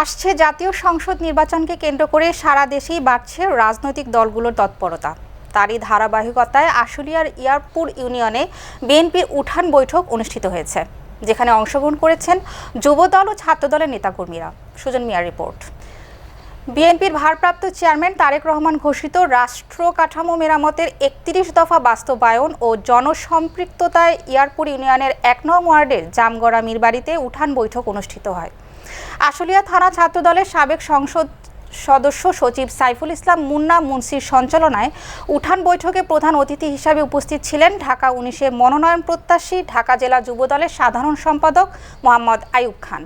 আসছে জাতীয় সংসদ নির্বাচনকে কেন্দ্র করে সারা দেশেই বাড়ছে রাজনৈতিক দলগুলোর তৎপরতা। তারই ধারাবাহিকতায় আশুলিয়ার ইয়ারপুর ইউনিয়নে বিএনপির উঠান বৈঠক অনুষ্ঠিত হয়েছে, যেখানে অংশগ্রহণ করেছেন যুবদল ও ছাত্রদলের নেতাকর্মীরা। সুজন মিয়ার রিপোর্ট। বিএনপির ভারপ্রাপ্ত চেয়ারম্যান তারেক রহমান ঘোষিত রাষ্ট্র কাঠামো মেরামতের একত্রিশ দফা বাস্তবায়ন ও জনসম্পৃক্ততায় ইয়ারপুর ইউনিয়নের এক নং ওয়ার্ডের জামগড়া মিরবাড়িতে উঠান বৈঠক অনুষ্ঠিত হয়। আশুলিয়া থানা ছাত্রদলের সাবেক সংসদ সদস্য সচিব সাইফুল ইসলাম মুন্না মুন্সির সঞ্চালনায় উঠান বৈঠকে প্রধান অতিথি হিসাবে উপস্থিত ছিলেন ঢাকা উনিশে মনোনয়ন প্রত্যাশী ঢাকা জেলা যুবদলের সাধারণ সম্পাদক মোহাম্মদ আয়ুব খান।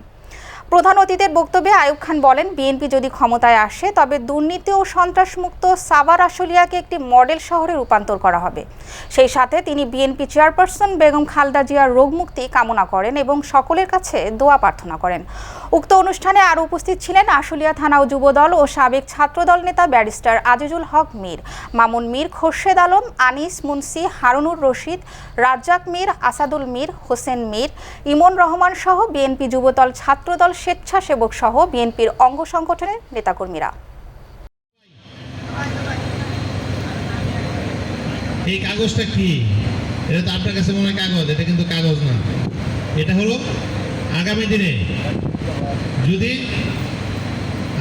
প্রধান অতিথির বক্তব্যে আয়ুব খান বলেন, বিএনপি যদি ক্ষমতায় আসে, তবে দুর্নীতি ও সন্ত্রাসমুক্ত সাভার আশুলিয়াকে একটি মডেল শহরে রূপান্তর করা হবে। সেই সাথে তিনি বিএনপি চেয়ারপারসন বেগম খালদা জিয়ার রোগমুক্তি কামনা করেন এবং সকলের কাছে দোয়া প্রার্থনা করেন। উক্ত অনুষ্ঠানে আরও উপস্থিত ছিলেন আশুলিয়া থানা ও যুবদল ও সাবেক ছাত্রদল নেতা ব্যারিস্টার আজিজুল হক মীর, মামুন মীর খোরশেদ আলম, আনিস মুন্সি, হারুনুর রশিদ, রাজ্জাক মীর, আসাদুল মীর, হোসেন মীর, ইমন রহমান সহ বিএনপি যুবদল ছাত্রদল স্বেচ্ছাসেবক সহ বিএনপির অঙ্গ সংগঠনের নেতাকর্মীরা। এই কাগজটা কি? এটা তো আপনার কাছে মনে হয় কাগজ, এটা কিন্তু কাগজ না। এটা হলো আগামী দিনে যদি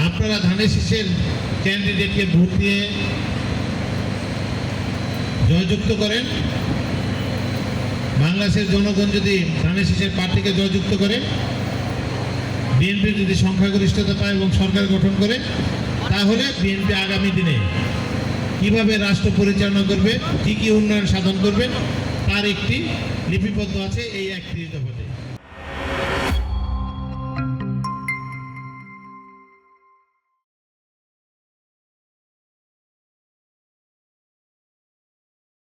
আপনারা ধানের শীষের ক্যান্ডিডেটকে ভোট দিয়ে জয়যুক্ত করেন, বাংলাদেশের জনগণ যদি ধানের শীষের প্রার্থীকে জয়যুক্ত করে বিএনপি যদি সংখ্যাগরিষ্ঠতা পায় এবং সরকার গঠন করে, তাহলে বিএনপি আগামী দিনে কীভাবে রাষ্ট্র পরিচালনা করবে, কি কি উন্নয়ন সাধন করবে, তার একটি লিপিবদ্ধ আছে এই একত্রিশ দফাতে।